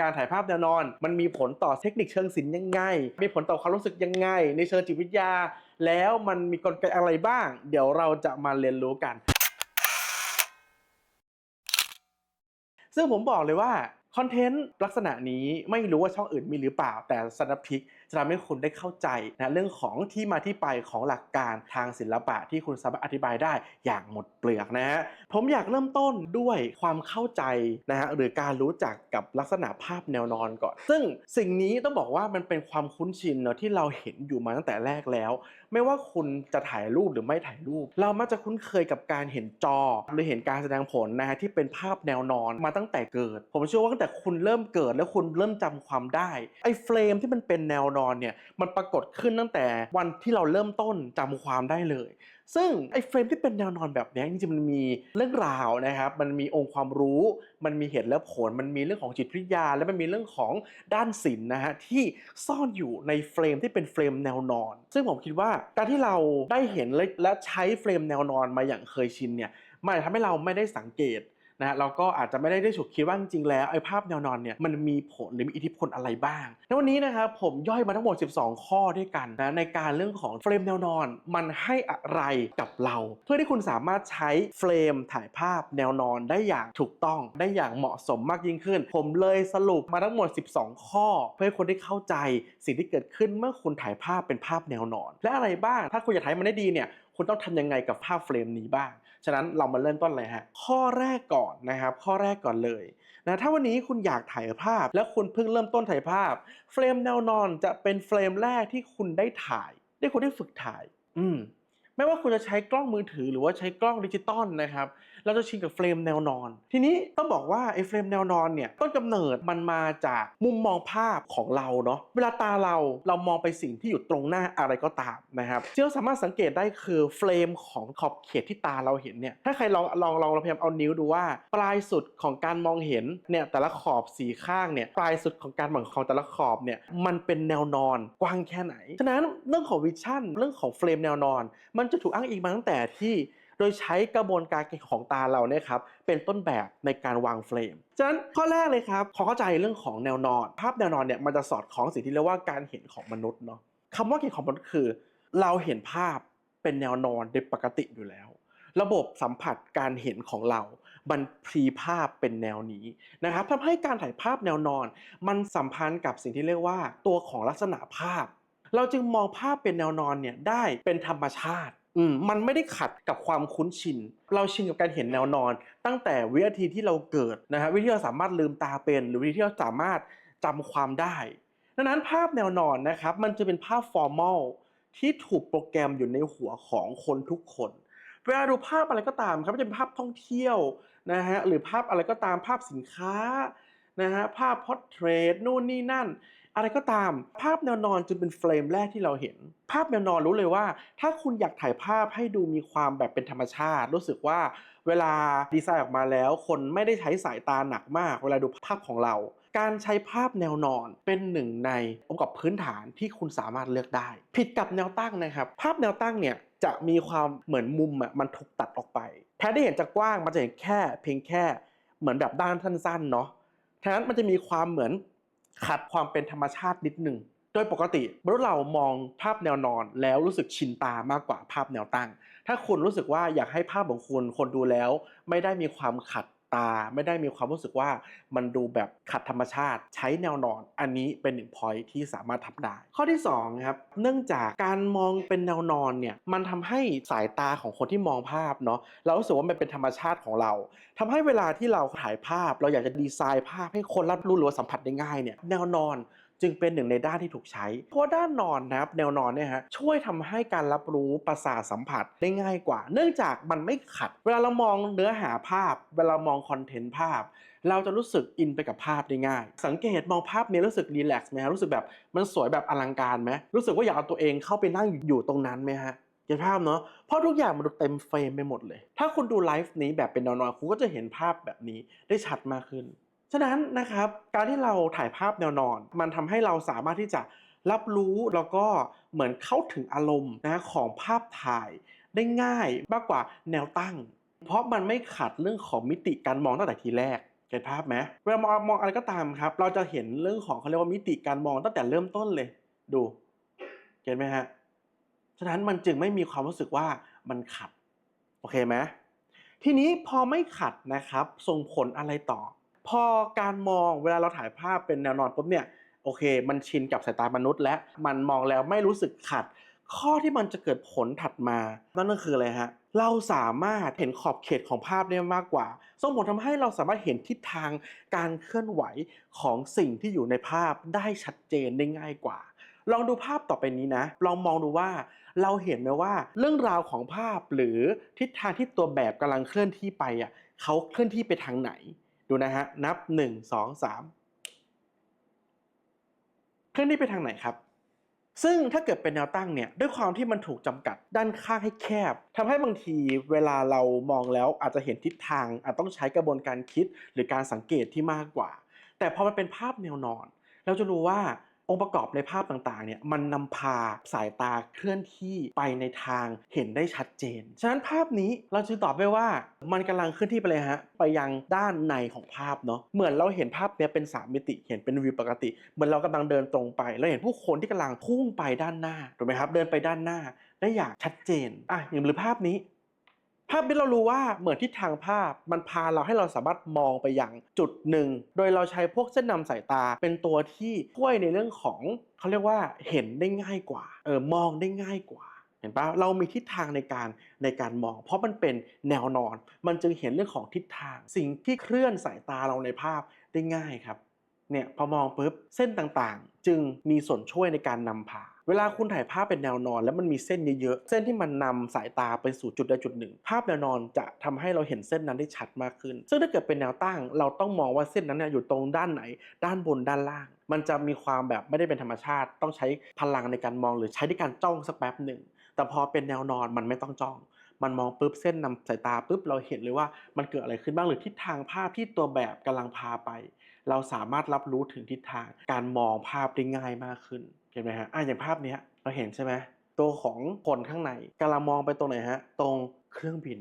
การถ่ายภาพแนวนอน มันมีผลต่อเทคนิคเชิงศิลป์ยังไง มีผลต่อความรู้สึกยังไง ในเชิงจิตวิทยา แล้วมันมีกลไกอะไรบ้าง เดี๋ยวเราจะมาเรียนรู้กัน ซึ่งผมบอกเลยว่า คอนเทนต์ลักษณะนี้ไม่รู้ว่าช่องอื่นมีหรือเปล่า แต่สนับพิกจะทำให้คุณได้เข้าใจนะเรื่องของที่มาที่ไปของหลักการทางศิลปะที่คุณสามารถอธิบายได้อย่างหมดเปลือกนะฮะผมอยากเริ่มต้นด้วยความเข้าใจนะฮะหรือการรู้จักกับลักษณะภาพแนวนอนก่อน ซึ่งสิ่งนี้ต้องบอกว่ามันเป็นความคุ้นชินเนาะที่เราเห็นอยู่มาตั้งแต่แรกแล้ว ไม่ว่าคุณจะถ่ายรูปหรือไม่ถ่ายรูป เรามักจะคุ้นเคยกับการเห็นจอ หรือเห็นการแสดงผลนะฮะที่เป็นภาพแนวนอนมาตั้งแต่เกิด ผมเชื่อว่าตั้งแต่คุณเริ่มเกิดแล้วคุณเริ่มจำความได้ไอ้เฟรมที่มันเป็นแนวนอนเนี่ยมันปรากฏขึ้นตั้งแต่วันที่เราเริ่มต้นจำความได้เลย ซึ่งไอ้เฟรมที่เป็นแนวนอนแบบนี้จริงๆมันมีเรื่องราวนะครับ มันมีองค์ความรู้ มันมีเหตุและผล มันมีเรื่องของจิตวิทยา และมันมีเรื่องของด้านศิลป์นะฮะที่ซ่อนอยู่ในเฟรมที่เป็นเฟรมแนวนอน ซึ่งผมคิดว่าการที่เราได้เห็นและใช้เฟรมแนวนอนมาอย่างเคยชินเนี่ยมันทำให้เราไม่ได้สังเกต นะฮะเราก็อาจจะไม่ได้ได้ฉุกคิดว่าจริงแล้วไอ้ภาพแนวนอนเนี่ยมันมีผลหรือมีอิทธิพลอะไรบ้างในวันนี้นะครับผมย่อยมาทั้งหมด 12 ข้อด้วยกันนะในการเรื่องของเฟรมแนวนอน มันให้อะไรกับเรา เพื่อที่คุณสามารถใช้เฟรมถ่ายภาพแนวนอนได้อย่างถูกต้องได้อย่างเหมาะสมมากยิ่งขึ้น ผมเลยสรุปมาทั้งหมด 12 ข้อ เพื่อให้คุณได้เข้าใจสิ่งที่เกิดขึ้นเมื่อคุณถ่ายภาพเป็นภาพแนวนอน และอะไรบ้างถ้าคุณอยากถ่ายมันได้ดีเนี่ยคุณต้องทำยังไงกับภาพเฟรมนี้บ้าง ฉะนั้นเรามาเริ่มต้นเลยฮะข้อแรกก่อนนะครับ ข้อแรกก่อนเลยนะถ้าวันนี้คุณอยากถ่ายภาพ และคุณเพิ่งเริ่มต้นถ่ายภาพ เฟรมแนวนอนจะเป็นเฟรมแรกที่คุณได้ถ่าย ได้คุณได้ฝึกถ่าย อืม ไม่ว่าคุณจะใช้กล้องมือถือหรือว่าใช้กล้องดิจิตอลนะครับ เราจะชินกับเฟรมแนวนอน ทีนี้ต้องบอกว่าไอ้เฟรมแนวนอนเนี่ยต้นกำเนิดมันมาจากมุมมองภาพของเราเนาะเวลาตาเราเรามองไปสิ่งที่อยู่ตรงหน้าอะไรก็ตามนะครับที่เราสามารถสังเกตได้คือเฟรมของขอบเขตที่ตาเราเห็นเนี่ยถ้าใครลองลองลองเราพยายามเอานิ้วดูว่า ปลายสุดของการมองเห็นเนี่ยแต่ละขอบสีข้างเนี่ยปลายสุดของการมองของแต่ละขอบเนี่ยมันเป็นแนวนอนกว้างแค่ไหนฉะนั้นเรื่องของวิชั่นเรื่องของเฟรมแนวนอนมันจะถูกอ้างอิงมาตั้งแต่ที่โดยใช้กระบวนการของตาเราเนี่ยครับเป็นต้นแบบในการวางเฟรม ฉะนั้นข้อแรกเลยครับขอเข้าใจเรื่องของแนวนอน ภาพแนวนอนเนี่ยมันจะสอดคล้องสิ่งที่เรียกว่าการเห็นของมนุษย์เนาะคำว่าเห็นของมนุษย์คือ เราเห็นภาพเป็นแนวนอนโดยปกติอยู่แล้ว ระบบสัมผัสการเห็นของเรามันพรีภาพเป็นแนวนี้นะครับทำให้การถ่ายภาพแนวนอน มันสัมพันธ์กับสิ่งที่เรียกว่าตัวของลักษณะภาพ เราจึงมองภาพเป็นแนวนอนเนี่ยได้เป็นธรรมชาติอืมมันไม่ได้ขัดกับความคุ้นชิน เราชินกับการเห็นแนวนอน ตั้งแต่วินาทีที่เราเกิดนะฮะวิธีที่เราสามารถลืมตาเป็น หรือวิธีที่เราสามารถจำความได้ดังนั้นภาพแนวนอนนะครับมันจะเป็นภาพฟอร์มอลที่ถูกโปรแกรมอยู่ในหัวของคนทุกคน เวลาดูภาพอะไรก็ตามครับไม่ว่าจะเป็นภาพท่องเที่ยวนะฮะหรือภาพอะไรก็ตามภาพสินค้านะฮะภาพพอร์เทรตนู่นนี่นั่น อะไรก็ตาม ภาพแนวนอนจึงเป็นเฟรมแรกที่เราเห็น ภาพแนวนอนรู้เลยว่า ถ้าคุณอยากถ่ายภาพให้ดูมีความแบบเป็นธรรมชาติ รู้สึกว่าเวลาดีไซน์ออกมาแล้ว คนไม่ได้ใช้สายตาหนักมาก เวลาดูภาพของเรา การใช้ภาพแนวนอนเป็นหนึ่งในองค์ประกอบพื้นฐานที่คุณสามารถเลือกได้ ผิดกับแนวตั้งนะครับ ภาพแนวตั้งเนี่ยจะมีความเหมือนมุมอะมันถูกตัดออกไปแทนที่เห็นจากกว้างมันจะเห็นแค่เพียงแค่เหมือนแบบด้านสั้นๆเนาะฉะนั้นมันจะมีความเหมือน ขัดความเป็นธรรมชาตินิดหนึ่งโดยปกติเมื่อเรามองภาพแนวนอนแล้วรู้สึกชินตามากกว่าภาพแนวตั้ง ถ้าคุณรู้สึกว่าอยากให้ภาพของคุณคนดูแล้ว ไม่ได้มีความขัด ตาไม่ได้มีความรู้สึกว่ามันดูแบบขัดธรรมชาติใช้แนวนอน อันนี้เป็นหนึ่งพอยที่สามารถทำได้ ข้อที่สองครับเนื่องจากการมองเป็นแนวนอนเนี่ยมันทำให้สายตาของคนที่มองภาพเนาะเรารู้สึกว่ามันเป็นธรรมชาติของเราทำให้เวลาที่เราถ่ายภาพ เราอยากจะดีไซน์ภาพให้คนรับรู้หรือสัมผัสได้ง่ายเนี่ยแนวนอน จึงเป็นหนึ่งในด้านที่ถูกใช้ เพราะด้านนอนนะครับแนวนอนเนี่ยฮะช่วยทำให้การรับรู้ประสาทสัมผัสได้ง่ายกว่า เนื่องจากมันไม่ขัด เวลาเรามองเนื้อหาภาพ เวลามองคอนเทนต์ภาพ เราจะรู้สึกอินไปกับภาพได้ง่าย สังเกตมองภาพนี้รู้สึกรีแลกซ์ไหมฮะรู้สึกแบบมันสวยแบบอลังการไหมรู้สึกว่าอยากเอาตัวเองเข้าไปนั่งอยู่ตรงนั้นไหมฮะเห็นภาพเนาะ เพราะทุกอย่างมันดูเต็มเฟรมไปหมดเลย ถ้าคุณดูไลฟ์นี้แบบเป็นนวนอนคุณก็จะเห็นภาพแบบนี้ได้ชัดมากขึ้น ฉะนั้นนะครับการที่เราถ่ายภาพแนวนอน มันทำให้เราสามารถที่จะรับรู้แล้วก็เหมือนเข้าถึงอารมณ์นะของภาพถ่ายได้ง่ายมากกว่าแนวตั้ง เพราะมันไม่ขัดเรื่องของมิติการมองตั้งแต่ทีแรกเห็นภาพไหมเวลามองมองอะไรก็ตามครับ เราจะเห็นเรื่องของเขาเรียกว่ามิติการมองตั้งแต่เริ่มต้นเลย ดูเห็นไหมฮะฉะนั้นมันจึงไม่มีความรู้สึกว่ามันขัด โอเคไหมทีนี้พอไม่ขัดนะครับ ส่งผลอะไรต่อ พอการมองเวลาเราถ่ายภาพเป็นแนวนอนปุ๊บเนี่ยโอเค มันชินกับสายตามนุษย์ และมันมองแล้วไม่รู้สึกขัด ข้อที่มันจะเกิดผลถัดมา นั่นก็คืออะไรฮะเราสามารถเห็นขอบเขตของภาพได้มากกว่า ส่งผลทำให้เราสามารถเห็นทิศทางการเคลื่อนไหวของสิ่งที่อยู่ในภาพได้ชัดเจนได้ง่ายกว่า ลองดูภาพต่อไปนี้นะ ลองมองดูว่า เราเห็นไหมว่าเรื่องราวของภาพหรือทิศทางที่ตัวแบบกำลังเคลื่อนที่ไปอะเขาเคลื่อนที่ไปทางไหน ดูนะฮะ นับ 1 2 3 เคลื่อนที่ไปทางไหนครับ ซึ่งถ้าเกิดเป็นแนวตั้งเนี่ย ด้วยความที่มันถูกจำกัดด้านข้างให้แคบทำให้บางทีเวลาเรามองแล้วอาจจะเห็นทิศทาง อาจต้องใช้กระบวนการคิดหรือการสังเกตที่มากกว่า แต่พอมันเป็นภาพแนวนอน เราจะรู้ว่า องค์ประกอบในภาพต่างๆเนี่ยมันนำพาสายตาเคลื่อนที่ไปในทางเห็นได้ชัดเจน ฉะนั้นภาพนี้เราจึงตอบได้ว่ามันกำลังเคลื่อนที่ไปเลยฮะไปยังด้านในของภาพเนาะเหมือนเราเห็นภาพเนี้ยเป็นสามมิติเห็นเป็นวิวปกติ เหมือนเรากำลังเดินตรงไปเราเห็นผู้คนที่กำลังพุ่งไปด้านหน้าถูกไหมครับเดินไปด้านหน้าได้อย่างชัดเจนอะอย่างหรือภาพนี้ ภาพนี้เรารู้ว่าเหมือนทิศทางภาพมันพาเราให้เราสามารถมองไปอย่างจุดหนึ่ง โดยเราใช้พวกเส้นนำสายตาเป็นตัวที่ช่วยในเรื่องของเขาเรียกว่าเห็นได้ง่ายกว่าเออมองได้ง่ายกว่าเห็นปะเรามีทิศทางในการในการมอง เพราะมันเป็นแนวนอน มันจึงเห็นเรื่องของทิศทาง สิ่งที่เคลื่อนสายตาเราในภาพได้ง่ายครับเนี่ยพอมองปุ๊บเส้นต่างๆ จึงมีส่วนช่วยในการนำพา เวลาคุณถ่ายภาพเป็นแนวนอน แล้วมันมีเส้นเยอะๆ เส้นที่มันนำสายตาไปสู่จุดใดจุดหนึ่ง ภาพแนวนอนจะทำให้เราเห็นเส้นนั้นได้ชัดมากขึ้น ซึ่งถ้าเกิดเป็นแนวตั้ง เราต้องมองว่าเส้นนั้นอยู่ตรงด้านไหน ด้านบนด้านล่าง มันจะมีความแบบไม่ได้เป็นธรรมชาติ ต้องใช้พลังในการมองหรือใช้ในการจ้องสักแป๊บหนึ่ง แต่พอเป็นแนวนอนมันไม่ต้องจ้องมันมองปุ๊บเส้นนำสายตาปุ๊บเราเห็นเลยว่ามันเกิดอะไรขึ้นบ้างหรือทิศทางภาพที่ตัวแบบกำลังพาไป เราสามารถรับรู้ถึงทิศทางการมองภาพได้ง่ายมากขึ้น เห็นไหมฮะอะอย่างภาพนี้เราเห็นใช่ไหมตัวของคนข้างในกำลังมองไปตรงไหนฮะ ตรงเครื่องบิน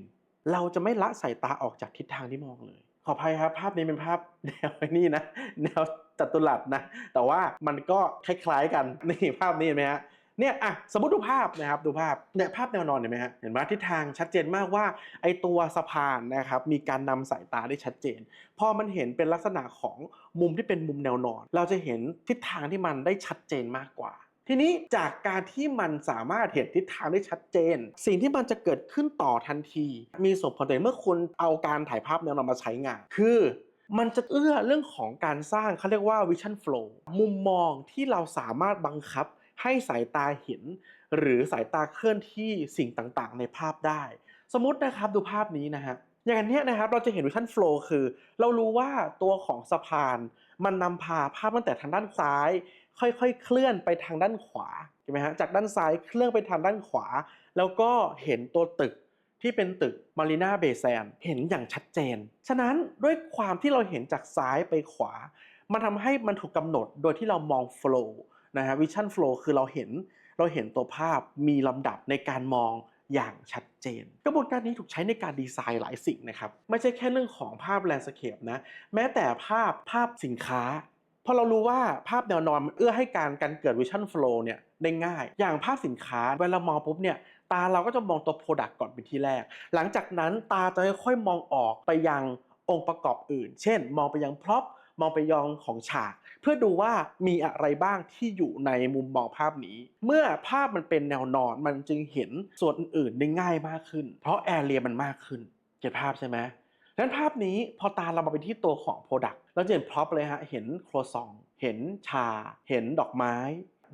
เราจะไม่ละสายตาออกจากทิศทางที่มองเลย ขออภัยครับ ภาพนี้เป็นภาพแนวนี่นะแนวจัตุรัสนะ แต่ว่ามันก็คล้ายๆกันนี่ภาพนี้เห็นไหมฮะ เนี่ยอะสมมติดูภาพนะครับดูภาพเนี่ยภาพแนวนอนเห็นไหมฮะเห็นไหมทิศทางชัดเจนมากว่าไอตัวสะพานนะครับมีการนำสายตาได้ชัดเจน พอมันเห็นเป็นลักษณะของมุมที่เป็นมุมแนวนอน เราจะเห็นทิศทางที่มันได้ชัดเจนมากกว่าทีนี้จากการที่มันสามารถเห็นทิศทางได้ชัดเจน สิ่งที่มันจะเกิดขึ้นต่อทันที มีส่งผลต่อเมื่อคุณเอาการถ่ายภาพแนวนอนมาใช้งาน คือมันจะเอื้อเรื่องของการสร้างเขาเรียกว่า vision flow มุมมองที่เราสามารถบังคับ ให้สายตาเห็น หรือสายตาเคลื่อนที่สิ่งต่างๆ ในภาพได้ สมมตินะครับดูภาพนี้นะฮะอย่างนี้นะครับเราจะเห็น vision flow คือ เรารู้ว่าตัวของสะพาน มันนำพาภาพตั้งแต่ทางด้านซ้าย ค่อยๆ เคลื่อนไปทางด้านขวาเห็นไหมฮะจากด้านซ้ายเคลื่อนไปทางด้านขวา แล้วก็เห็นตัวตึกที่เป็นตึกมารีนาเบแซนเห็นอย่างชัดเจน ฉะนั้นด้วยความที่เราเห็นจากซ้ายไปขวา มันทำให้มันถูกกำหนดโดยที่เรามอง flow นะฮะ vision flow คือเราเห็นเราเห็นตัวภาพมีลำดับในการมองอย่างชัดเจน กระบวนการนี้ถูกใช้ในการดีไซน์หลายสิ่งนะครับ ไม่ใช่แค่เรื่องของภาพแลนด์สเคปนะ แม้แต่ภาพภาพสินค้าพอเรารู้ว่าภาพแนวนอนมันเอื้อให้การการเกิด vision flow เนี่ยได้ง่าย อย่างภาพสินค้าเวลามองปุ๊บเนี่ยตาเราก็จะมองตัว Product ก่อนเป็นที่แรก หลังจากนั้นตาจะค่อยๆมองออกไปยังองค์ประกอบอื่น เช่น มองไปยังพร็อพ มองไปยังของฉาก เพื่อดูว่ามีอะไรบ้างที่อยู่ในมุมมองภาพนี้ เมื่อภาพมันเป็นแนวนอนมันจึงเห็นส่วนอื่นๆได้ง่ายมากขึ้น เพราะแอเรียมันมากขึ้นเก็ตภาพใช่ไหมดังนั้นภาพนี้พอตาเรามาไปที่ตัวของ Product เราจะเห็นพร็อพเลยฮะเห็นโครซอง เห็นชา เห็นดอกไม้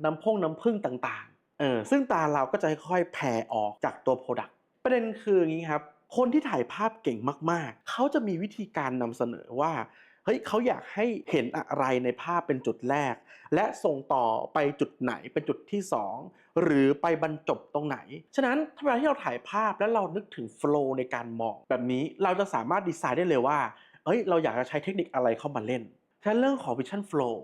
น้ำพงน้ำผึ้งต่างๆเออซึ่งตาเราก็จะค่อยๆแผ่ออกจากตัว Product ประเด็นคืออย่างนี้ครับคนที่ถ่ายภาพเก่งมากๆ เขาจะมีวิธีการนำเสนอว่า เฮ้ยเขาอยากให้เห็นอะไรในภาพเป็นจุดแรก และส่งต่อไปจุดไหนเป็นจุดที่ 2 หรือไปบรรจบตรงไหน ฉะนั้นเวลาที่เราถ่ายภาพแล้วเรานึกถึงโฟล์ในการมองแบบนี้เราจะสามารถดีไซน์ได้เลยว่าเอ้ยเราอยากจะใช้เทคนิคอะไรเข้ามาเล่นฉะนั้นเรื่องของ Vision Flow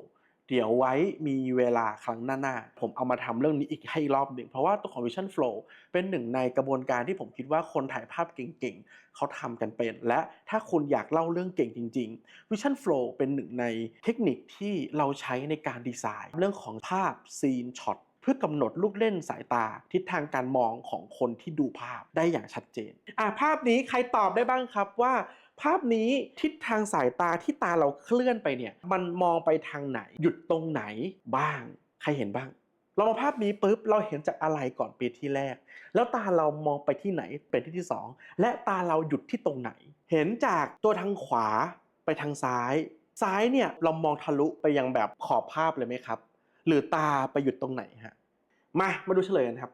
เดี๋ยวไว้มีเวลาครั้งหน้าๆ ผมเอามาทำเรื่องนี้อีกให้รอบหนึ่ง เพราะว่าตัวของ Vision Flow เป็นหนึ่งในกระบวนการที่ผมคิดว่าคนถ่ายภาพเก่งๆ เขาทำกันเป็น และถ้าคุณอยากเล่าเรื่องเก่งจริง ๆ Vision Flow เป็นหนึ่งในเทคนิคที่เราใช้ในการดีไซน์เรื่องของภาพซีนช็อตเพื่อกำหนดลูกเล่นสายตาทิศทางการมองของคนที่ดูภาพได้อย่างชัดเจนอะภาพนี้ใครตอบได้บ้างครับว่า ภาพนี้ทิศทางสายตาที่ตาเราเคลื่อนไปเนี่ย มันมองไปทางไหน หยุดตรงไหนบ้าง ใครเห็นบ้าง เรามาภาพนี้ปุ๊บเราเห็นจากอะไรก่อนเป็นที่แรก แล้วตาเรามองไปที่ไหนเป็นที่ที่สองและตาเราหยุดที่ตรงไหน เห็นจากตัวทางขวาไปทางซ้าย ซ้ายเนี่ยเรามองทะลุไปยังแบบขอบภาพเลยไหมครับ หรือตาไปหยุดตรงไหนฮะมามาดูเฉลยกันครับ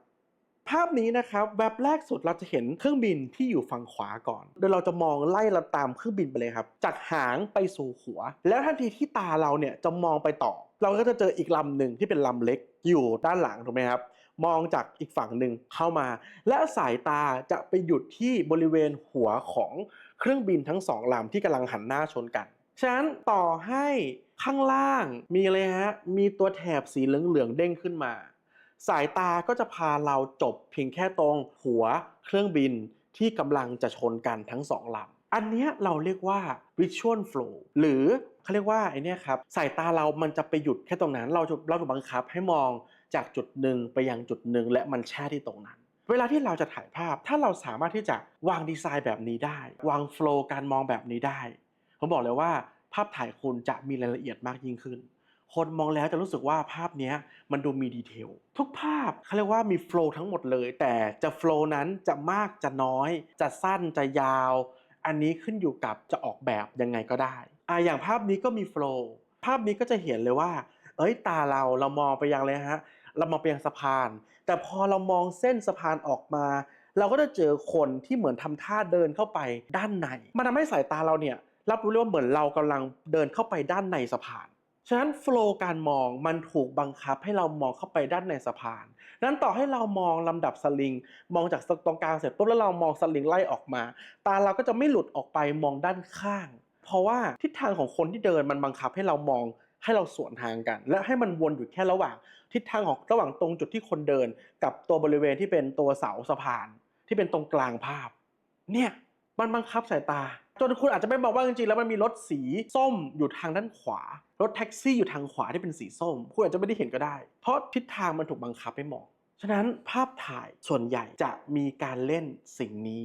ภาพนี้นะครับแวบแรกสุดเราจะเห็นเครื่องบินที่อยู่ฝั่งขวาก่อน โดยเราจะมองไล่เราตามเครื่องบินไปเลยครับ จากหางไปสู่หัว แล้วทันทีที่ตาเราเนี่ยจะมองไปต่อ เราก็จะเจออีกลำหนึ่งที่เป็นลำเล็กอยู่ด้านหลังถูกไหมครับ มองจากอีกฝั่งหนึ่งเข้ามา และสายตาจะไปหยุดที่บริเวณหัวของเครื่องบินทั้งสองลำที่กำลังหันหน้าชนกันฉะนั้นต่อให้ข้างล่างมีอะไรฮะมีตัวแถบสีเหลืองๆเด้งขึ้นมา สายตาก็จะพาเราจบเพียงแค่ตรงหัวเครื่องบินที่กำลังจะชนกันทั้งสองลำอันนี้เราเรียกว่า visual flow หรือเขาเรียกว่าไอเนี้ยครับสายตาเรามันจะไปหยุดแค่ตรงนั้น เราเราถูกบังคับให้มองจากจุดหนึ่งไปยังจุดหนึ่งและมันแช่ที่ตรงนั้น เวลาที่เราจะถ่ายภาพ ถ้าเราสามารถที่จะวางดีไซน์แบบนี้ได้ วางโฟล์การมองแบบนี้ได้ ผมบอกเลยว่าภาพถ่ายคุณจะมีรายละเอียดมากยิ่งขึ้น คนมองแล้วจะรู้สึกว่าภาพนี้มันดูมีดีเทลทุกภาพเขาเรียกว่ามีโฟล์ทั้งหมดเลย แต่จะโฟล์นั้นจะมากจะน้อย จะสั้นจะยาว อันนี้ขึ้นอยู่กับจะออกแบบยังไงก็ได้อ่าอย่างภาพนี้ก็มีโฟล์ภาพนี้ก็จะเห็นเลยว่า เอ้ยตาเราเรามองไปยังเลยฮะ เรามองไปยังสะพาน แต่พอเรามองเส้นสะพานออกมา เราก็จะเจอคนที่เหมือนทำท่าเดินเข้าไปด้านในมันทำให้สายตาเราเนี่ยรับรู้เลยว่าเหมือนเรากำลังเดินเข้าไปด้านในสะพาน ฉะนั้นโฟล์การมองมันถูกบังคับให้เรามองเข้าไปด้านในสะพานนั้นต่อให้เรามองลำดับสลิง มองจากตรงกลางเสร็จปุ๊บแล้วเรามองสลิงไล่ออกมา ตาเราก็จะไม่หลุดออกไปมองด้านข้าง เพราะว่าทิศทางของคนที่เดินมันบังคับให้เรามองให้เราสวนทางกัน และให้มันวนอยู่แค่ระหว่าง ทิศทางของระหว่างตรงจุดที่คนเดิน กับตัวบริเวณที่เป็นตัวเสาสะพาน ที่เป็นตรงกลางภาพ เนี่ยมันบังคับสายตา จนคุณอาจจะไม่บอกว่าจริงๆแล้วมันมีรถสีส้มอยู่ทางด้านขวา รถแท็กซี่อยู่ทางขวาที่เป็นสีส้ม คุณอาจจะไม่ได้เห็นก็ได้ เพราะทิศทางมันถูกบังคับให้มองฉะนั้นภาพถ่ายส่วนใหญ่จะมีการเล่นสิ่งนี้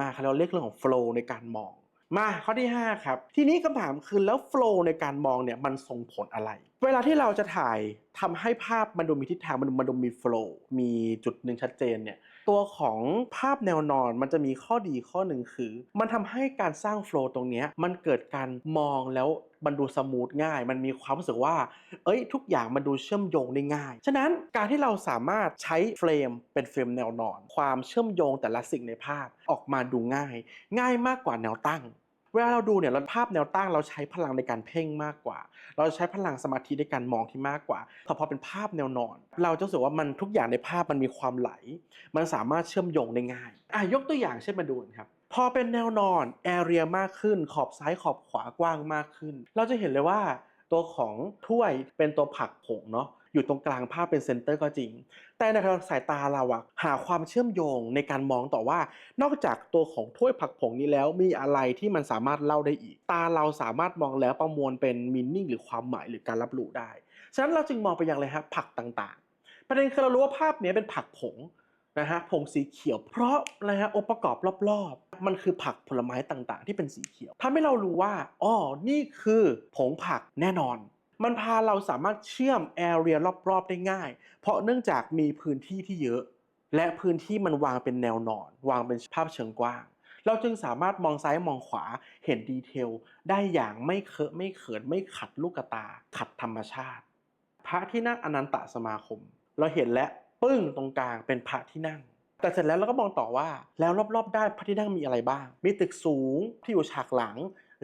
มากๆเราเรียกเรื่องของ flow ในการมอง มาข้อที่ 5 ครับ ทีนี้คำถามคือแล้ว flow ในการมองเนี่ยมันส่งผลอะไร เวลาที่เราจะถ่ายทำให้ภาพมันดูมีทิศทางมันมันดูมี flow มีจุดหนึ่งชัดเจนเนี่ย ตัวของภาพแนวนอนมันจะมีข้อดีข้อหนึ่งคือ มันทำให้การสร้างโฟล์ตรงเนี้ยมันเกิดการมองแล้วมันดูสมูทง่าย มันมีความรู้สึกว่า เอ้ย ทุกอย่างมันดูเชื่อมโยงได้ง่าย ฉะนั้นการที่เราสามารถใช้เฟรมเป็นเฟรมแนวนอน ความเชื่อมโยงแต่ละสิ่งในภาพออกมาดูง่าย ง่ายมากกว่าแนวตั้ง เวลาเราดูเนี่ยเราภาพแนวตั้งเราใช้พลังในการเพ่งมากกว่า เราใช้พลังสมาธิในการมองที่มากกว่าพอพอเป็นภาพแนวนอน เราจะรู้สึกว่ามันทุกอย่างในภาพมันมีความไหล มันสามารถเชื่อมโยงได้ง่ายอะยกตัวอย่างเช่นมาดูนครับพอเป็นแนวนอนแอเรียมากขึ้น ขอบซ้ายขอบขวากว้างมากขึ้น เราจะเห็นเลยว่าตัวของถ้วยเป็นตัวผักผงเนาะ อยู่ตรงกลางภาพเป็นเซนเตอร์ก็จริง แต่ในทางสายตาเราอะหาความเชื่อมโยงในการมองต่อว่า นอกจากตัวของถ้วยผักผงนี้แล้วมีอะไรที่มันสามารถเล่าได้อีก ตาเราสามารถมองแล้วประมวลเป็นมินนิ่งหรือความหมายหรือการรับรู้ได้ ฉะนั้นเราจึงมองไปยังเลยฮะผักต่างๆ ประเด็นคือเรารู้ว่าภาพนี้เป็นผักผงนะฮะผงสีเขียวเพราะอะไรฮะองค์ประกอบรอบๆ มันคือผักผลไม้ต่างๆ ที่เป็นสีเขียวทำให้เรารู้ว่าอ๋อนี่คือผงผักแน่นอน มันพาเราสามารถเชื่อมแอเรียรอบๆได้ง่าย เพราะเนื่องจากมีพื้นที่ที่เยอะ และพื้นที่มันวางเป็นแนวนอน วางเป็นภาพเชิงกว้าง เราจึงสามารถมองซ้ายมองขวาเห็นดีเทล ได้อย่างไม่เคอะไม่เขินไม่ขัดลูกตา ขัดธรรมชาติ พระที่นั่งอนันตสมาคม เราเห็นและปึ้งตรงกลางเป็นพระที่นั่งแต่เสร็จแล้วเราก็มองต่อว่าแล้วรอบๆด้านพระที่นั่งมีอะไรบ้าง มีตึกสูงที่อยู่ฉากหลัง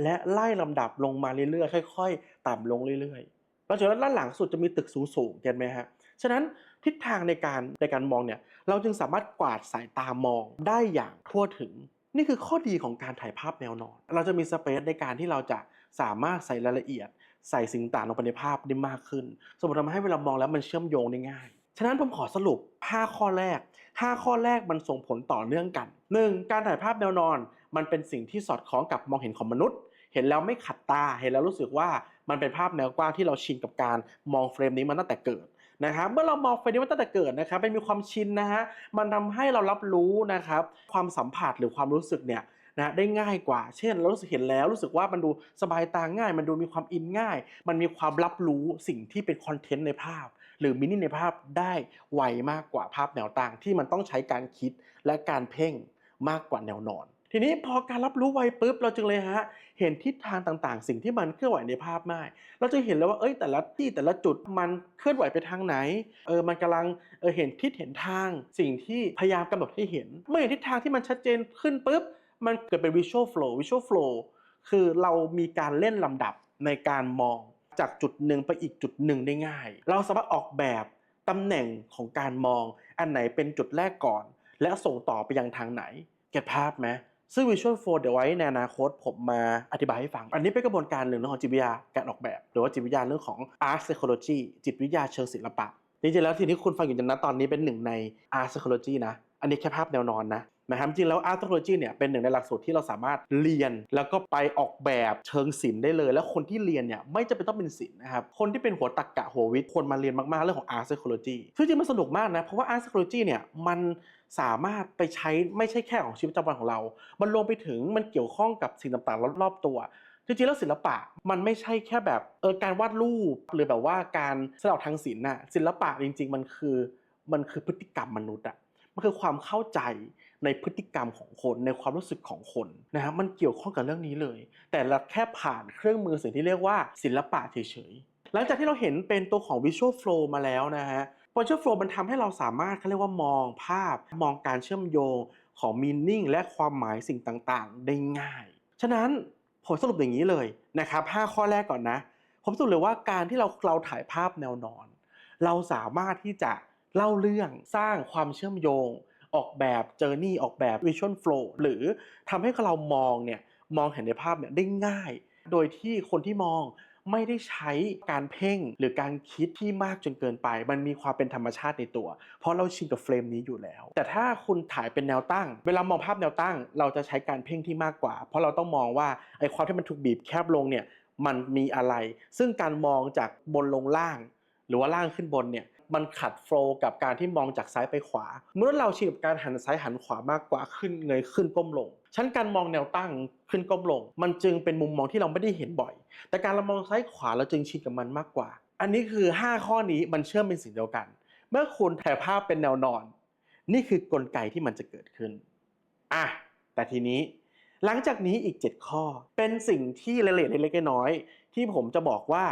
และไล่ลำดับลงมาเรื่อยๆ ค่อย ๆ ต่ำลงเรื่อยๆเราจะเห็นด้านหลังสุดจะมีตึกสูงๆเห็นไหมฮะฉะนั้นทิศทางในการในการมองเนี่ยเราจึงสามารถกวาดสายตามองได้อย่างทั่วถึง นี่คือข้อดีของการถ่ายภาพแนวนอน เราจะมีสเปซในการที่เราจะสามารถใส่รายละเอียด ใส่สิ่งต่างลงไปในภาพได้มากขึ้น สมมติทำให้เวลามองแล้วมันเชื่อมโยงได้ง่าย ฉะนั้นผมขอสรุป 5 ข้อแรก 5 ข้อแรกมันส่งผลต่อเนื่องกัน 1. การถ่ายภาพแนวนอน มันเป็นสิ่งที่สอดคล้องกับมองเห็นของมนุษย์ เห็นแล้วไม่ขัดตา เห็นแล้วรู้สึกว่ามันเป็นภาพแนวกว้างที่เราชินกับการมองเฟรมนี้มาตั้งแต่เกิดนะครับเมื่อเรามองเฟรมนี้มาตั้งแต่เกิดนะครับมันมีความชินนะฮะมันทำให้เรารับรู้นะครับความสัมผัสหรือความรู้สึกเนี่ยนะได้ง่ายกว่า เช่น เรารู้สึกเห็นแล้วรู้สึกว่ามันดูสบายตาง่าย มันดูมีความอินง่าย มันมีความรับรู้สิ่งที่เป็นคอนเทนต์ในภาพ หรือมินิในภาพได้ไวมากกว่าภาพแนวตั้งที่มันต้องใช้การคิดและการเพ่งมากกว่าแนวนอน ทีนี้พอการรับรู้ไวปุ๊บเราจึงเลยฮะเห็นทิศทางต่างๆ สิ่งที่มันเคลื่อนไหวในภาพได้เราจะเห็นแล้วว่าเอ้ยแต่ละที่แต่ละจุดมันเคลื่อนไหวไปทางไหนเออมันกำลังเออเห็นทิศเห็นทาง สิ่งที่พยายามกำหนดให้เห็น เมื่อเห็นทิศทางที่มันชัดเจนขึ้นปุ๊บมันเกิดเป็น visual flow visual flow คือเรามีการเล่นลำดับในการมองจากจุดหนึ่งไปอีกจุดหนึ่งได้ง่าย เราสามารถออกแบบตำแหน่งของการมอง อันไหนเป็นจุดแรกก่อน และส่งต่อไปยังทางไหน เก็ตภาพไหม ซึ่ง Visual Flow เดี๋ยวไว้ในอนาคตผมมาอธิบายให้ฟัง อันนี้เป็นกระบวนการหนึ่งเรื่องของจิตวิทยาการออกแบบ หรือว่าจิตวิทยาเรื่องของ Art Psychology จิตวิทยาเชิงศิลปะจริงๆแล้วที่ที่คุณฟังอยู่จนะตอนนี้เป็นหนึ่งใน Art Psychology นะ อันนี้แค่ภาพแนวนอนนะนะครับจริงแล้ว Art Psychology เนี่ยเป็นหนึ่งในหลักสูตรที่เราสามารถเรียน แล้วก็ไปออกแบบเชิงศิลป์ได้เลย แล้วคนที่เรียนเนี่ยไม่จำเป็นต้องเป็นศิลป์นะครับ คนที่เป็นหัวตักกะหัววิทย์ควรมาเรียนมากๆเรื่องของ Art Psychology ซึ่งจริงๆมันสนุกมากนะเพราะว่า Art Psychology เนี่ยมัน สามารถไปใช้ไม่ใช่แค่ของชีวิตประจำวันของเรา มันรวมไปถึงมันเกี่ยวข้องกับสิ่งต่างๆรอบๆตัว จริงๆแล้วศิลปะมันไม่ใช่แค่แบบเออการวาดรูปหรือแบบว่าการแสดงออกทางศิลป์น่ะศิลปะจริง ๆ มันคือมันคือพฤติกรรมมนุษย์อะมันคือความเข้าใจในพฤติกรรมของคนในความรู้สึกของคนนะฮะมันเกี่ยวข้องกับเรื่องนี้เลย แต่เราแค่ผ่านเครื่องมือสิ่งที่เรียกว่าศิลปะเฉยๆหลังจากที่เราเห็นเป็นตัวของ Visual Flow มาแล้วนะฮะ Visual Flow มันทำให้เราสามารถเขาเรียกว่ามองภาพ มองการเชื่อมโยงของ meaning และความหมายสิ่งต่างๆ ได้ง่าย ฉะนั้นผมสรุปอย่างนี้เลยนะครับ5ข้อแรกก่อนนะ ผมสรุปเลยว่าการที่เราเราถ่ายภาพแนวนอน เราสามารถที่จะเล่าเรื่องสร้างความเชื่อมโยง ออกแบบเจอร์นี่ออกแบบ Visual Flow หรือทำให้เรามองเนี่ยมองเห็นในภาพเนี่ยได้ง่าย โดยที่คนที่มอง ไม่ได้ใช้การเพ่งหรือการคิดที่มากจนเกินไป มันมีความเป็นธรรมชาติในตัว เพราะเราชินกับเฟรมนี้อยู่แล้ว แต่ถ้าคุณถ่ายเป็นแนวตั้ง เวลามองภาพแนวตั้ง เราจะใช้การเพ่งที่มากกว่า เพราะเราต้องมองว่าไอ้ความที่มันถูกบีบแคบลงเนี่ยมันมีอะไร ซึ่งการมองจากบนลงล่าง หรือว่าล่างขึ้นบนเนี่ย มันขัดโฟล์กับการที่มองจากซ้ายไปขวา เมื่อเราชินกับการหันซ้ายหันขวามากกว่าขึ้นเงยขึ้นก้มลงชั้นการมองแนวตั้งขึ้นก้มลง มันจึงเป็นมุมมองที่เราไม่ได้เห็นบ่อย แต่การเรามองซ้ายขวาเราจึงชินกับมันมากกว่า อันนี้คือ 5 ข้อนี้มันเชื่อมเป็นสิ่งเดียวกัน เมื่อคุณถ่ายภาพเป็นแนวนอน นี่คือกลไกที่มันจะเกิดขึ้นอะแต่ทีนี้หลังจากนี้อีก 7 ข้อ เป็นสิ่งที่ละเอียดเล็กๆน้อยๆที่ผมจะบอกว่า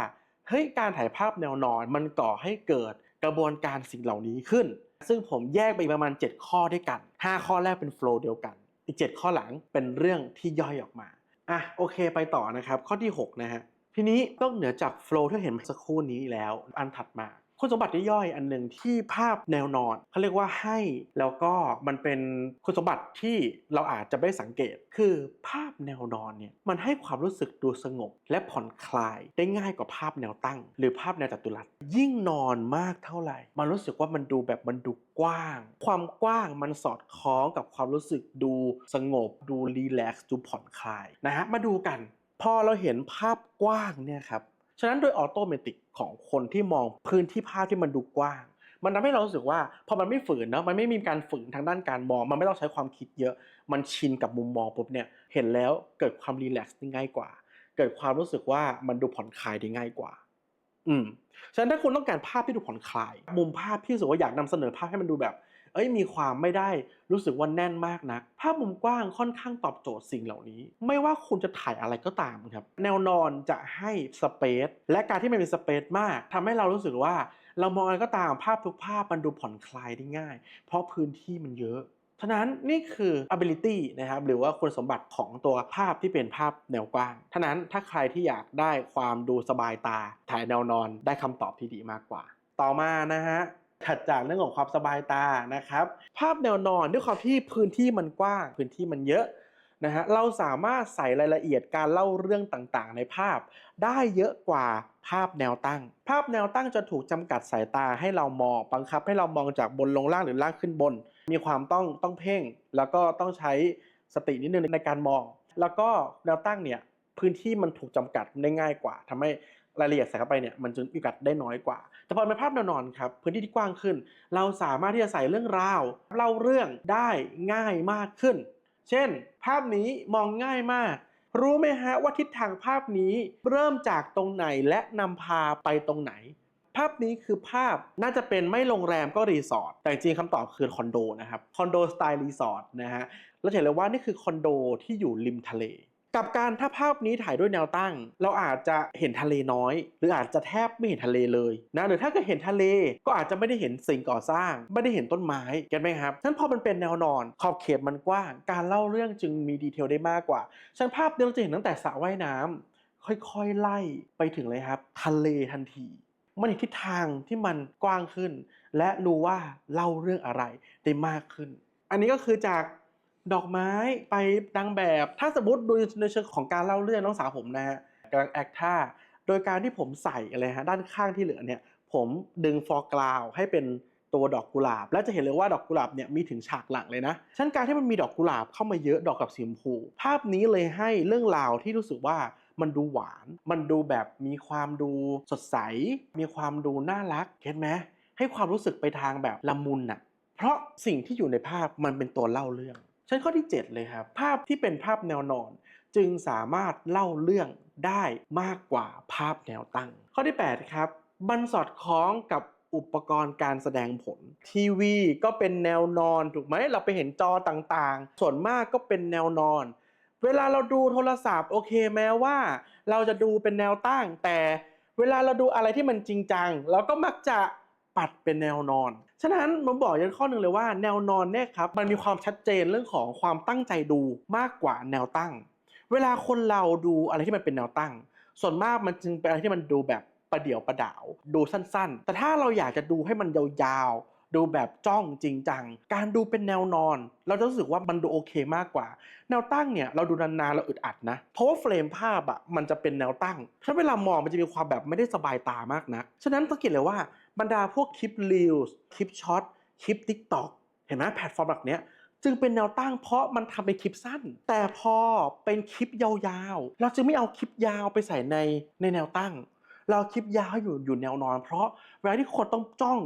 เฮ้ยการถ่ายภาพแนวนอนมันก่อให้เกิด กระบวนการสิ่งเหล่านี้ขึ้น ซึ่งผมแยกไปประมาณ 7 ข้อด้วยกัน 5 ข้อแรกเป็นโฟล์เดียวกัน อีก 7 ข้อหลังเป็นเรื่องที่ย่อยออกมาอะโอเคไปต่อนะครับข้อที่ 6 นะฮะทีนี้ต้องเหนือจากโฟล์ที่เห็นสักครู่นี้แล้วอันถัดมา คุณสมบัติย่อยอันหนึ่งที่ภาพแนวนอนเขาเรียกว่าให้แล้วก็มันเป็นคุณสมบัติที่เราอาจจะไม่สังเกต คือภาพแนวนอนเนี่ยมันให้ความรู้สึกดูสงบและผ่อนคลายได้ง่ายกว่าภาพแนวตั้ง หรือภาพแนวจัตุรัส ยิ่งนอนมากเท่าไหร่ มันรู้สึกว่ามันดูแบบมันดูกว้าง ความกว้างมันสอดคล้องกับความรู้สึกดูสงบ ดูรีแลกซ์ดูผ่อนคลายนะฮะมาดูกัน พอเราเห็นภาพกว้างเนี่ยครับ ฉะนั้นโดยออโตเมติกของคนที่มองพื้นที่ภาพที่มันดูกว้าง มันทำให้เรารู้สึกว่าพอมันไม่ฝืนเนาะมันไม่มีการฝืนทางด้านการมอง มันไม่ต้องใช้ความคิดเยอะ มันชินกับมุมมองปุ๊บเนี่ยเห็นแล้วเกิดความรีแลกซ์ได้ง่ายกว่า เกิดความรู้สึกว่ามันดูผ่อนคลายได้ง่ายกว่า อืมฉะนั้นถ้าคุณต้องการภาพที่ดูผ่อนคลาย มุมภาพที่รู้สึกว่าอยากนำเสนอภาพให้มันดูแบบ เอ้ยมีความไม่ได้รู้สึกว่าแน่นมากนะภาพมุมกว้างค่อนข้างตอบโจทย์สิ่งเหล่านี้ ไม่ว่าคุณจะถ่ายอะไรก็ตามครับ แนวนอนจะให้สเปซและการที่มันมีสเปซมากทำให้เรารู้สึกว่า เรามองอะไรก็ตามภาพทุกภาพมันดูผ่อนคลายได้ง่าย เพราะพื้นที่มันเยอะฉะนั้นนี่คือ ability นะครับหรือว่าคุณสมบัติของตัวภาพที่เป็นภาพแนวกว้างฉะนั้นถ้าใครที่อยากได้ความดูสบายตา ถ่ายแนวนอนได้คำตอบที่ดีมากกว่า ต่อมานะฮะ ถัดจากเรื่องของความสบายตานะครับ ภาพแนวนอนด้วยความที่พื้นที่มันกว้าง พื้นที่มันเยอะนะฮะเราสามารถใส่รายละเอียดการเล่าเรื่องต่างๆ ในภาพ ได้เยอะกว่าภาพแนวตั้ง ภาพแนวตั้งจะถูกจำกัดสายตาให้เรามองบังคับให้เรามองจากบนลงล่างหรือล่างขึ้นบน มีความต้องต้องเพ่ง แล้วก็ต้องใช้สตินิดนึงในการมอง แล้วก็แนวตั้งเนี่ยพื้นที่มันถูกจำกัดได้ง่ายกว่าทำให้รายละเอียดใส่เข้าไปเนี่ยมันจะมีกาสได้น้อยกว่า แต่พอเป็นภาพแนวนอนครับพื้นที่ที่กว้างขึ้น เราสามารถที่จะใส่เรื่องราวเล่าเรื่องได้ง่ายมากขึ้น เช่น ภาพนี้มองง่ายมาก รู้ไหมฮะว่าทิศทางภาพนี้เริ่มจากตรงไหนและนำพาไปตรงไหน ภาพนี้คือภาพน่าจะเป็นไม่โรงแรมก็รีสอร์ทแต่จริงคำตอบคือคอนโดนะครับคอนโดสไตล์รีสอร์ทนะฮะเราจะเห็นเลยว่านี่คือคอนโดที่อยู่ริมทะเล กับการถ้าภาพนี้ถ่ายด้วยแนวตั้ง เราอาจจะเห็นทะเลน้อย หรืออาจจะแทบไม่เห็นทะเลเลยนะหรือถ้าเกิดเห็นทะเลก็อาจจะไม่ได้เห็นสิ่งก่อสร้าง ไม่ได้เห็นต้นไม้กันไหมครับฉะนั้นพอมันเป็นแนวนอน ขอบเขตมันกว้าง การเล่าเรื่องจึงมีดีเทลได้มากกว่าฉะนันภาพเนี้เราจะเห็นตั้งแต่สระว่ายน้ำค่อยๆไล่ไปถึงเลยครับ ทะเลทันทีมันเห็นทิศทางที่มันกว้างขึ้น และรู้ว่าเล่าเรื่องอะไรได้มากขึ้น อันนี้ก็คือจาก ดอกไม้ไปนางแบบ ถ้าสมมติดูในเชิงของการเล่าเรื่องน้องสาวผมนะฮะกำลังแอคท่าโดยการที่ผมใส่อะไรฮะด้านข้างที่เหลือเนี่ย ผมดึงฟอร์กราวให้เป็นตัวดอกกุหลาบ แล้วจะเห็นเลยว่าดอกกุหลาบเนี่ยมีถึงฉากหลังเลยนะฉะนันการที่มันมีดอกกุหลาบเข้ามาเยอะดอกกับสีชมพู ภาพนี้เลยให้เรื่องราวที่รู้สึกว่ามันดูหวาน มันดูแบบมีความดูสดใส มีความดูน่ารักเห็นไหมให้ความรู้สึกไปทางแบบละมุนน่ะเพราะสิ่งที่อยู่ในภาพมันเป็นตัวเล่าเรื่อง ชั้นข้อที่ 7 เลยครับ ภาพที่เป็นภาพแนวนอน จึงสามารถเล่าเรื่องได้มากกว่าภาพแนวตั้ง ข้อที่ 8 ครับมันสอดคล้องกับอุปกรณ์การแสดงผล ทีวีก็เป็นแนวนอนถูกไหมเราไปเห็นจอต่างๆ ส่วนมากก็เป็นแนวนอน เวลาเราดูโทรศัพท์โอเคแม้ว่า เราจะดูเป็นแนวตั้ง แต่เวลาเราดูอะไรที่มันจริงจังเราก็มักจะ ปัดเป็นแนวนอน ฉะนั้นผมบอกยันข้อหนึ่งเลยว่าแนวนอนเนี่ยครับมันมีความชัดเจนเรื่องของความตั้งใจดูมากกว่าแนวตั้ง เวลาคนเราดูอะไรที่มันเป็นแนวตั้ง ส่วนมากมันจึงเป็นอะไรที่มันดูแบบประเดี่ยวประดาว ดูสั้นๆ แต่ถ้าเราอยากจะดูให้มันยาวๆ ดูแบบจ้องจริงจัง การดูเป็นแนวนอน เราจะรู้สึกว่ามันดูโอเคมากกว่า แนวตั้งเนี่ยเราดูนานๆเราอึดอัดนะ เพราะว่าเฟรมภาพอะมันจะเป็นแนวตั้งถ้าเวลามองมันจะมีความแบบไม่ได้สบายตามากนะฉะนั้นสังเกตเลยว่าบรรดาพวกคลิปรีลส์คลิปช็อตคลิปทิกตอกเห็นไหมแพลตฟอร์มแบบเนี้ยจึงเป็นแนวตั้งเพราะมันทำเป็นคลิปสั้น แต่พอเป็นคลิปยาวๆ เราจึงไม่เอาคลิปยาวไปใส่ในในแนวตั้ง เราคลิปยาวอยู่อยู่แนวนอน เพราะเวลาที่คนต้องจ้อง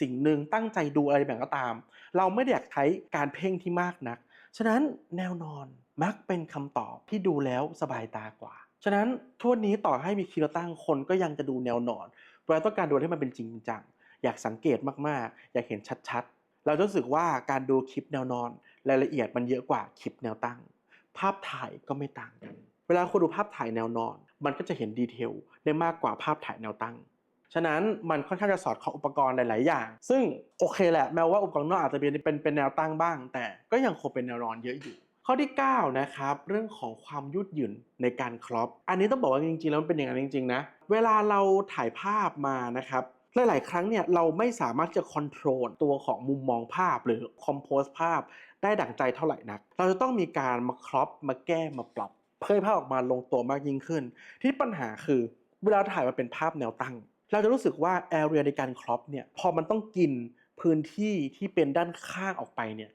สิ่งหนึ่งตั้งใจดูอะไรแบบก็ตาม เราไม่ได้อยากใช้การเพ่งที่มากนัก ฉะนั้นแนวนอนมักเป็นคำตอบที่ดูแล้วสบายตากว่า ฉะนั้นทั่วนี้ต่อให้มีคลิปแนตั้งคนก็ยังจะดูแนวนอนเวลาต้องการดูให้มันเป็นจริงจังอยากสังเกตมากๆ อยากเห็นชัดๆ เราจะรู้สึกว่าการดูคลิปแนวนอน รายละเอียดมันเยอะกว่าคลิปแนวตั้ง ภาพถ่ายก็ไม่ต่างกัน เวลาคุณดูภาพถ่ายแนวนอน มันก็จะเห็นดีเทลได้มากกว่าภาพถ่ายแนวตั้ง ฉะนั้นมันค่อนข้างจะสอดคล้องอุปกรณ์หลาย ๆ อย่าง ซึ่งโอเคแหละแม้ว่าอุปกรณ์นอกอาจจะเป็นเป็นเป็นแนวตั้งบ้าง แต่ก็ยังคงเป็นแนวนอนเยอะอยู่ ข้อที่ 9 นะครับ เรื่องของความยืดหยุ่นในการครอปอันนี้ต้องบอกว่าจริง ๆ แล้วมันเป็นอย่างนั้นจริง ๆ นะ เวลาเราถ่ายภาพมานะครับหลาย ๆ ครั้งเนี่ยเราไม่สามารถจะคอนโทรลตัวของมุมมองภาพหรือคอมโพสภาพได้ดั่งใจเท่าไหร่นัก เราจะต้องมีการมาครอปมาแก้มาปรับ เพื่อให้ภาพออกมาลงตัวมากยิ่งขึ้น ที่ปัญหาคือเวลาถ่ายมาเป็นภาพแนวตั้ง เราจะรู้สึกว่าแอเรียในการครอปเนี่ยพอมันต้องกินพื้นที่ที่เป็นด้านข้างออกไปเนี่ย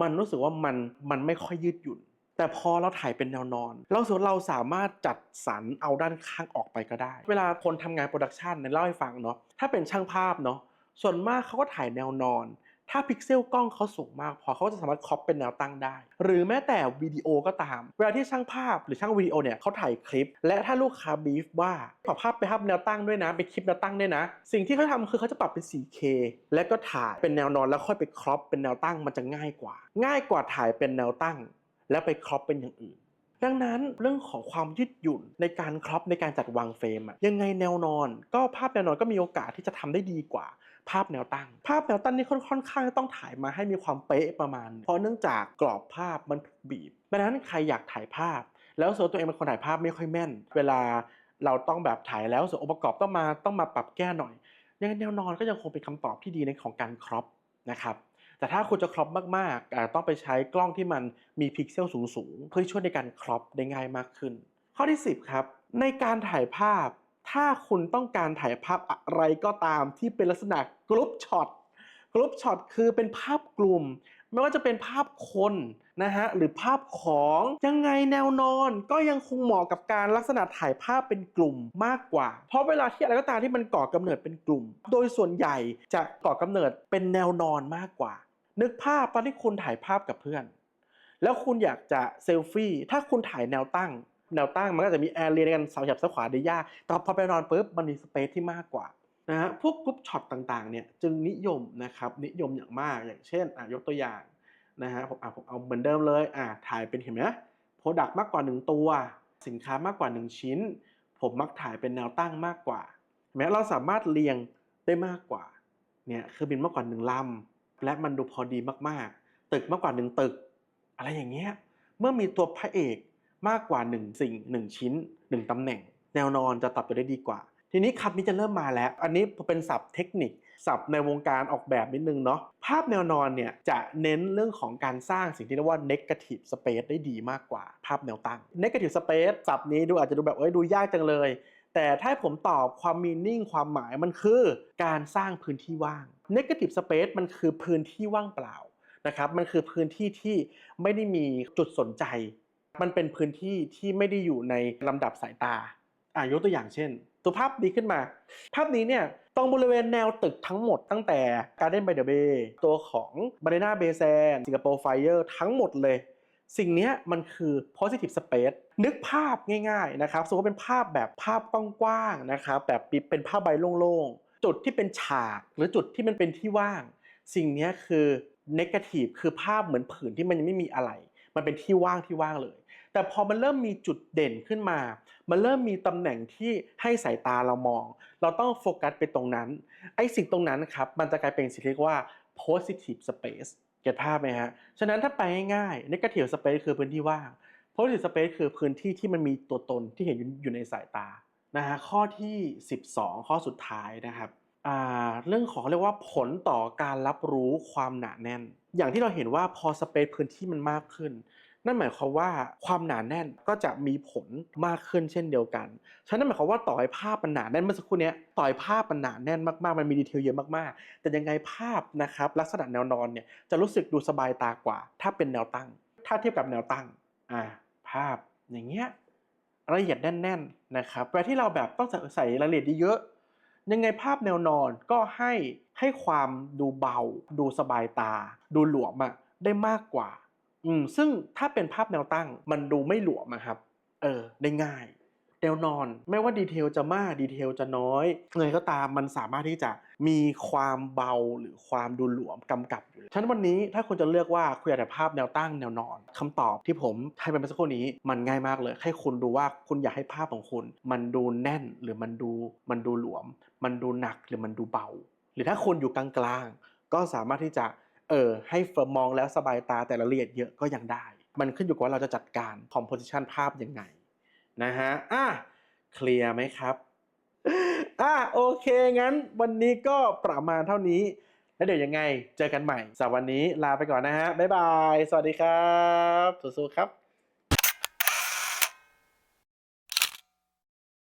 มันรู้สึกว่ามันมันไม่ค่อยยืดหยุ่น แต่พอเราถ่ายเป็นแนวนอน เราสึกว่าเราสามารถจัดสรรเอาด้านข้างออกไปก็ได้ เวลาคนทำงานโปรดักชันเนี่ยเล่าให้ฟังเนาะถ้าเป็นช่างภาพเนาะส่วนมากเขาก็ถ่ายแนวนอน ถ้าพิกเซลกล้องเขาสูงมาก พอเขาจะสามารถครอปเป็นแนวตั้งได้ หรือแม้แต่วิดีโอก็ตาม เวลาที่ช่างภาพหรือช่างวิดีโอเนี่ยเขาถ่ายคลิป และถ้าลูกค้าบีฟว่าขอภาพไปภาพแนวตั้งด้วยนะไปคลิปแนวตั้งด้วยนะ สิ่งที่เขาทำคือเขาจะปรับเป็น 4K และก็ถ่ายเป็นแนวนอนแล้วค่อยไปครอปเป็นแนวตั้งมันจะง่ายกว่า ง่ายกว่าถ่ายเป็นแนวตั้ง แล้วไปครอปเป็นอย่างอื่นดังนั้นเรื่องของความยืดหยุ่นในการครอปในการจัดวางเฟรมอะยังไงแนวนอน ก็ภาพแนวนอนก็มีโอกาสที่จะทำได้ดีกว่า ภาพแนวตั้ง ภาพแนวตั้งนี่ค่อนข้างจะต้องถ่ายมาให้มีความเป๊ะประมาณ เพราะเนื่องจากกรอบภาพมันถูกบีบดังนั้นใครอยากถ่ายภาพ แล้วส่วนตัวเองเป็นคนถ่ายภาพไม่ค่อยแม่น เวลาเราต้องแบบถ่ายแล้วส่วนองค์ประกอบต้องมาต้องมาปรับแก้หน่อยยังแนวนอนก็ยังคงเป็นคำตอบที่ดีในของการครอปนะครับแต่ถ้าคุณจะครอปมากๆอ่าต้องไปใช้กล้องที่มันมีพิกเซลสูงๆเพื่อช่วยในการครอปได้ง่ายมากขึ้น ข้อที่ 10 ครับ ในการถ่ายภาพ ถ้าคุณต้องการถ่ายภาพอะไรก็ตามที่เป็นลักษณะกรุ๊ปช็อตกรุ๊ปช็อตคือเป็นภาพกลุ่ม ไม่ว่าจะเป็นภาพคนนะฮะหรือภาพของยังไงแนวนอนก็ยังคงเหมาะกับการลักษณะถ่ายภาพเป็นกลุ่มมากกว่า เพราะเวลาที่อะไรก็ตามที่มันก่อกำเนิดเป็นกลุ่ม โดยส่วนใหญ่จะก่อกำเนิดเป็นแนวนอนมากกว่า นึกภาพตอนที่คุณถ่ายภาพกับเพื่อน แล้วคุณอยากจะเซลฟี่ถ้าคุณถ่ายแนวตั้ง แนวตั้งมันก็จะมีแอร์เรียในการสาวหยับสาวขวาได้ยาก แต่พอไปนอนปุ๊บมันมีสเปซที่มากกว่านะฮะพวกกรุ๊ปช็อตต่างๆเนี่ยจึงนิยมนะครับนิยมอย่างมากอย่างเช่นอะยกตัวอย่างนะฮะผมอะผมเอาเหมือนเดิมเลยอะถ่ายเป็นเห็นไหมโปรดักต์มากกว่า 1 ตัว สินค้ามากกว่า 1 ชิ้น ผมมักถ่ายเป็นแนวตั้งมากกว่าเห็นไหมเราสามารถเรียงได้มากกว่าเนี่ยคือบินมากกว่า 1ลำและมันดูพอดีมากๆ ตึกมากกว่า 1 ตึก อะไรอย่างเงี้ยเมื่อมีตัวพระเอก มากกว่า 1 สิ่ง 1 ชิ้น 1ตำแหน่ง แนวนอนจะตอบโจทย์ได้ดีกว่า ทีนี้คำนี้จะเริ่มมาแล้ว อันนี้เป็นศัพท์เทคนิคศัพท์ในวงการออกแบบนิดนึงเนาะภาพแนวนอนเนี่ยจะเน้นเรื่องของการสร้างสิ่งที่เรียกว่า negative space ได้ดีมากกว่า ภาพแนวตั้ง negative space ศัพท์นี้ดูอาจจะดูแบบเอ้ยดูยากจังเลย แต่ถ้าผมตอบความมีนิ่งความหมายมันคือการสร้างพื้นที่ว่าง negative space มันคือพื้นที่ว่างเปล่านะครับมันคือพื้นที่ที่ไม่ได้มีจุดสนใจ มันเป็นพื้นที่ที่ไม่ได้อยู่ในลำดับสายตาอะยกตัวอย่างเช่น ตัวภาพดีขึ้นมา ภาพนี้เนี่ยตรงบริเวณแนวตึกทั้งหมดตั้งแต่ Garden by the Bay ตัวของ Marina Bay Sands Singapore Flyer ทั้งหมดเลย สิ่งนี้มันคือ positive space นึกภาพง่ายๆนะครับสมมติว่าเป็นภาพแบบภาพกว้างๆนะครับแบบเป็นภาพใบโล่งๆ จุดที่เป็นฉากหรือจุดที่มันเป็นที่ว่าง สิ่งนี้คือ negative คือภาพเหมือนผืนที่มันยังไม่มีอะไร มันเป็นที่ว่างที่ว่างเลย แต่พอมันเริ่มมีจุดเด่นขึ้นมา มันเริ่มมีตำแหน่งที่ให้สายตาเรามอง เราต้องโฟกัสไปตรงนั้น ไอ้สิ่งตรงนั้นครับมันจะกลายเป็นสิ่งที่เรียกว่า positive space เก็ตภาพไหมฮะ ฉะนั้นถ้าไปง่ายๆ negative space คือพื้นที่ว่าง positive space คือพื้นที่ที่มันมีตัวตนที่เห็นอยู่ในสายตานะฮะข้อที่ 12 ข้อสุดท้ายนะครับเรื่องของเรียกว่าผลต่อการรับรู้ความหนาแน่น อย่างที่เราเห็นว่าพอสเปซพื้นที่มันมากขึ้น นั่นหมายความว่าความหนาแน่นก็จะมีผลมากขึ้นเช่นเดียวกัน ฉะนั้นหมายความว่าต่อให้ภาพมันหนาแน่นเมื่อสักครู่นี้ต่อให้ภาพมันหนาแน่นมากๆ มันมีดีเทลเยอะมากๆ แต่ยังไงภาพนะครับลักษณะแนวนอนเนี่ยจะรู้สึกดูสบายตากว่า ถ้าเป็นแนวตั้ง ถ้าเทียบกับแนวตั้งอ่าภาพอย่างเงี้ยละเอียดแน่นๆนะครับเวลาที่เราแบบต้องใส่รายละเอียดเยอะยังไงภาพแนวนอนก็ให้ให้ความดูเบา ดูสบายตา ดูหลวมอะได้มากกว่า อืมซึ่งถ้าเป็นภาพแนวตั้งมันดูไม่หลวมครับ เออได้ง่ายแนวนอนไม่ว่าดีเทลจะมากดีเทลจะน้อยเงยก็ตามมันสามารถที่จะมีความเบาหรือความดูหลวมกำกับอยู่ฉันวันนี้ถ้าคุณจะเลือกว่าคุณอยากได้ภาพแนวตั้งแนวนอนคำตอบที่ผมให้ไปเมื่อสักครู่นี้มันง่ายมากเลย ให้คุณดูว่าคุณอยากให้ภาพของคุณ มันดูแน่นหรือมันดูมันดูหลวม มันดูหนักหรือมันดูเบา หรือถ้าคุณอยู่กลางๆก็สามารถที่จะ เออให้เฟิร์มมองแล้วสบายตาแต่ละลเอียดเยอะก็ยังได้ มันขึ้นอยู่กับว่าเราจะจัดการคอมโพสิชันภาพยังไงนะฮะอะเคลียร์ไหมครับอะโอเคงั้นวันนี้ก็ประมาณเท่านี้ แล้วเดี๋ยวยังไงเจอกันใหม่สำหรับวันนี้ลาไปก่อนนะฮะบ๊ายบาย สวัสดีครับสู้ๆครับ